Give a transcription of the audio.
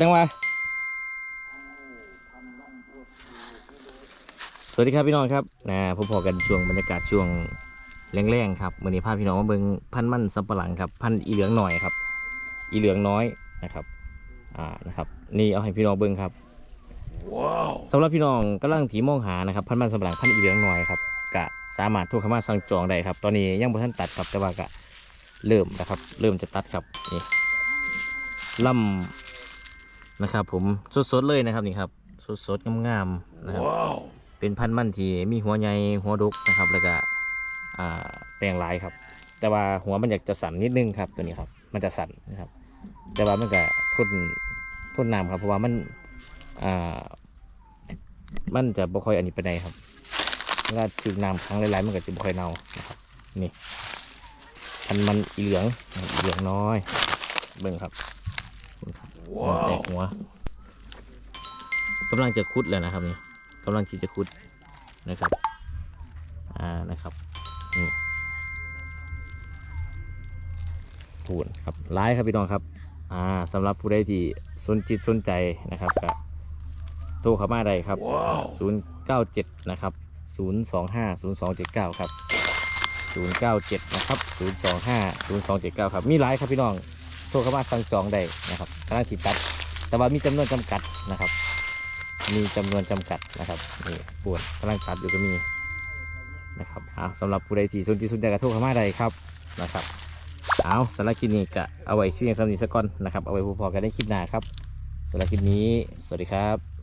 จังหวะสวัสดีครับพี่น้องครับนะพบพอกันช่วงบรรยากาศช่วงแรงๆครับวันนี้พาพี่น้องมาเบิ่งพันธุ์มันสำปะหลังครับ พันธุ์อีเหลืองหน่อยครับ อีเหลืองน้อยนะครับอ่านะครับ นี่เอาให้พี่น้องเบิ่งครับสำหรับพี่น้องกำลังถีมองหานะครับ พันธุ์มันสำปะหลังพันธุ์อีเหลืองหน่อยครับกะสามารถโทรเข้ามาสั่งจองได้ครับ ตอนนี้ยังบ่ทันตัดครับแต่ว่ากะเริ่มนะครับ เริ่มจะตัดครับนี่ลำ นะครับ ผมสดๆเลยนะครับนี่ครับสดๆงามๆนะครับ เป็นพันธุ์มันที่มีหัวใหญ่หัวดกนะครับ แล้วก็อ่าแปลงหลายครับ แต่ว่าหัวมันอยากจะสั่นนิดนึงครับตัวนี้ครับ มันจะสั่นนะครับ แต่ว่ามันก็ทนทนน้ำครับ เพราะว่ามันอ่ามันจะบ่ค่อยอันนี้ไปไหนใดครับเวลาถึงน้ำครั้งหลายๆมันก็จะบ่ค่อยเน่านะครับ นี่พันธุ์มันอีเหลืองนะครับอีเหลืองน้อย เบิ่งครับ แตกหัวกำลังจะคุดแล้วนะครับนี่กำลังที่จะคุดนะครับ อ่านะครับนี่พูนครับร้ายครับพี่น้องครับ อ่าสำหรับผู้ใดที่สนจิตสนใจนะครับก็โทรเข้ามาได้ครับ 097 นะครับ 025 0279 ครับ 097 นะครับ 025 0279 ครับ มีหลายครับพี่น้องโทรเข้ามาสั่งจองได้นะครับกำลังติดตัด แต่ว่ามีจำนวนจำกัดนะครับ มีจำนวนจำกัดนะครับนี่ปวดกำลังตัดอยู่ก็มีนะครับเอาสำหรับผู้ใดที่สนใจสนใจกระโทรเข้ามาใดครับนะครับเอาสารคลิปนี้ก็เอาไว้ช่วยสำนีสกก่อนนะครับเอาไว้ผู้พอกันได้คลิปหน้าครับสารคลิปนี้ สวัสดีครับ